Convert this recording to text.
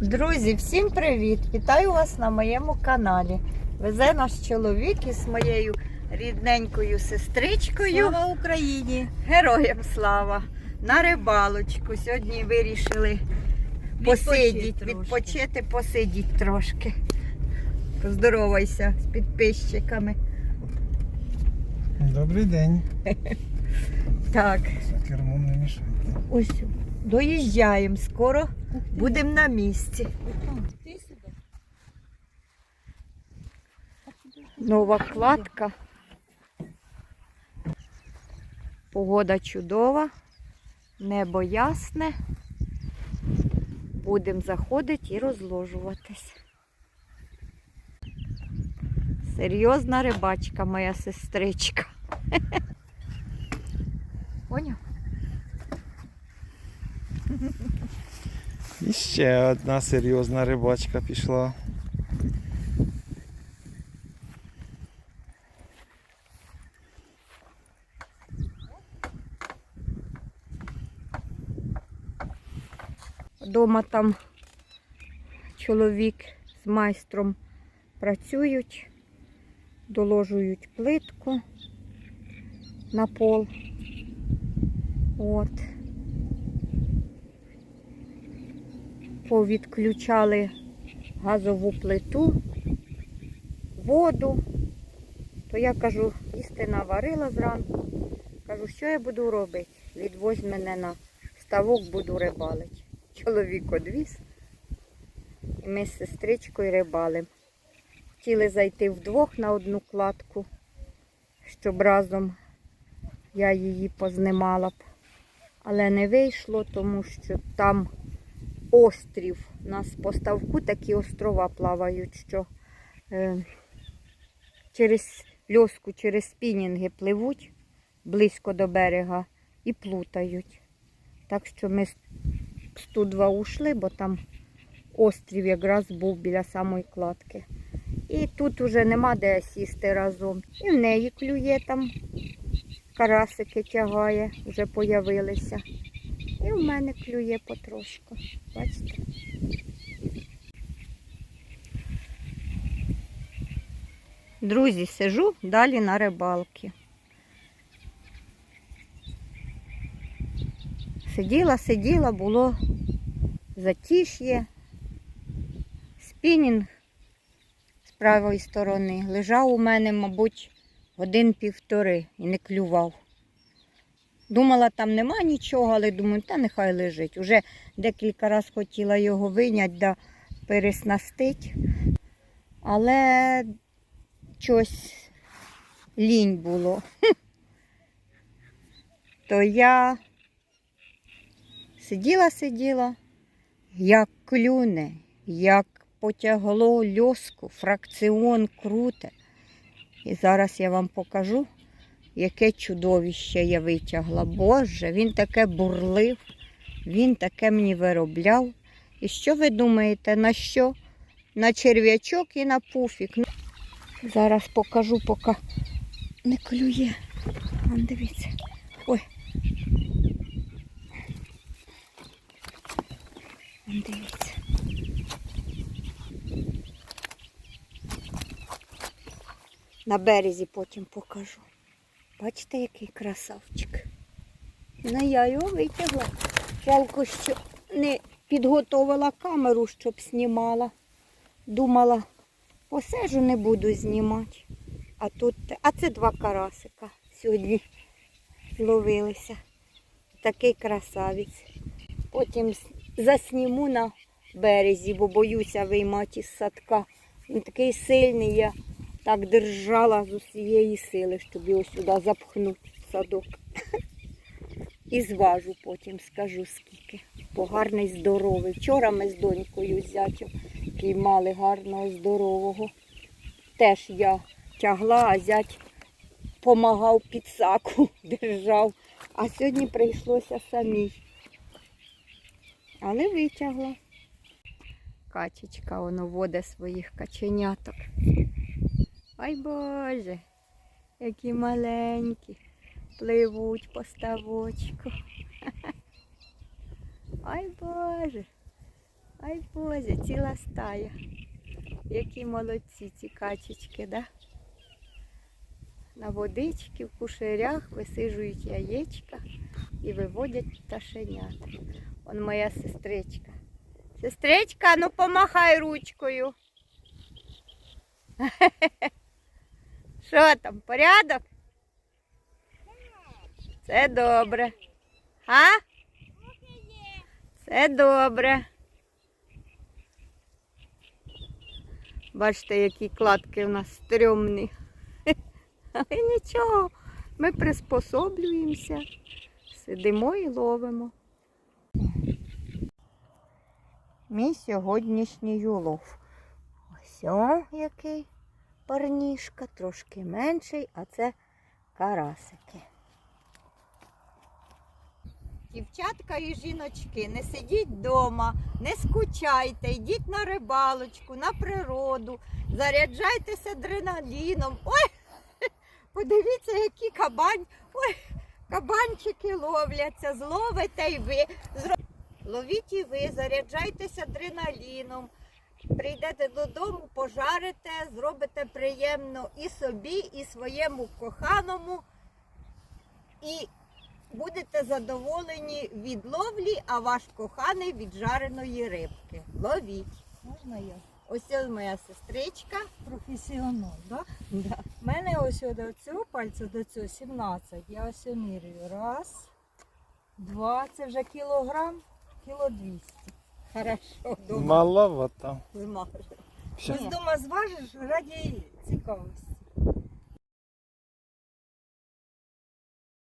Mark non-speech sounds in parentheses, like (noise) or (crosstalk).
Друзі, всім привіт! Вітаю вас на моєму каналі. Везе наш чоловік із моєю рідненькою сестричкою. Слава Україні! Героям слава! На рибалочку. Сьогодні вирішили посидіти, відпочити, посидіти трошки. Поздоровайся з підписчиками. Добрий день. Так, За кермом не мішайте. ось доїжджаємо. Скоро будемо на місці. Нова кладка. Погода чудова, небо ясне. Будемо заходити і розложуватись. Серйозна рибачка, моя сестричка. Поняв? І ще одна серйозна рибачка пішла. Дома там чоловік з майстром працюють, доложують плитку на пол. От. Повідключали газову плиту, воду. То я кажу, їсти наварила зранку. Кажу, що я буду робити? Відвозь мене на ставок, буду рибалити. Чоловік одвіз. І ми з сестричкою рибалимо. Хотіли зайти вдвох на одну кладку, щоб разом я її познімала б. Але не вийшло, тому що там острів. У нас по ставку такі острова плавають, що е, через льоску, через спінінги пливуть близько до берега і плутають. Так що ми з з Ту-2 ушли, бо там острів якраз був біля самої кладки. І тут уже нема де сісти разом. І в неї клює там, карасики тягає, вже появилися. І в мене клює потрошку. Бачите? Друзі, сижу далі на рибалки. Сиділа, сиділа, було затиш'є, спінінг з правої сторони. Лежав у мене, мабуть, годин півтори і не клював. Думала, там нема нічого, але думаю, та нехай лежить. Уже декілька разів хотіла його виняти да переснастити. Але щось лінь було. (laughs) То я сиділа, сиділа, як клюне, як потягло льоску, фракціон круте. І зараз я вам покажу, яке чудовище я витягла. Боже, він таке бурлив, він таке мені виробляв. І що ви думаєте, на що? На черв'ячок і на пуфік. Ну, Зараз покажу, поки не клює. Вон, дивіться. Ой. Вон, дивіться. На березі потім покажу. Бачите, який красавчик. Ну, я його витягла. Жалко, що не підготовила камеру, щоб знімала. Думала, посежу не буду знімати. А тут, а це два карасика сьогодні зловилися. Такий красавець. Потім засніму на березі, бо боюся виймати із садка. Він такий сильний, я так держала з усієї сили, щоб його сюди запхнути в садок. (laughs) І зважу потім, скажу скільки. Бо здоровий. Вчора ми з донькою з зятем піймали гарного, здорового. Теж я тягла, а зять помагав під саку, (laughs) держав. А сьогодні прийшлося самій. Але витягла. Качечка воно водить своїх каченяток. Ай Боже, які маленькі. Пливуть по ставочку. (laughs) Ай Боже. Ай Боже, ціла стая. Які молодці ці качечки, да? На водички, в кушерях висижують яєчка і виводять пташенят. Он моя сестричка. Сестричка, ну помахай ручкою. (laughs) Що там, порядок? Це добре. А? Це добре. Бачите, які кладки в нас стрьомні. (laughs) Але нічого, ми приспособлюємося, сидимо і ловимо. Мій сьогоднішній улов. Ось який парнішка, трошки менший, а це карасики. Дівчатка і жіночки, не сидіть вдома, не скучайте, йдіть на рибалочку, на природу, заряджайтеся адреналіном. Ой, (laughs) подивіться, які кабань, ой, кабанчики ловляться, зловите й ви. Ловіть і ви, заряджайтеся адреналіном. Прийдете додому, пожарите, зробите приємно і собі, і своєму коханому. І будете задоволені від ловлі, а ваш коханий від жареної рибки. Ловіть. Можна я? Ось це моя сестричка. Професіонал, так? Да. У мене ось до цього пальця до цього 17. Я ось міряю. Раз, два, це вже кілограм, кіло 200. Хорошо, дома. Маловато. Змажу. Все. Ось дома зважиш раді цікавості.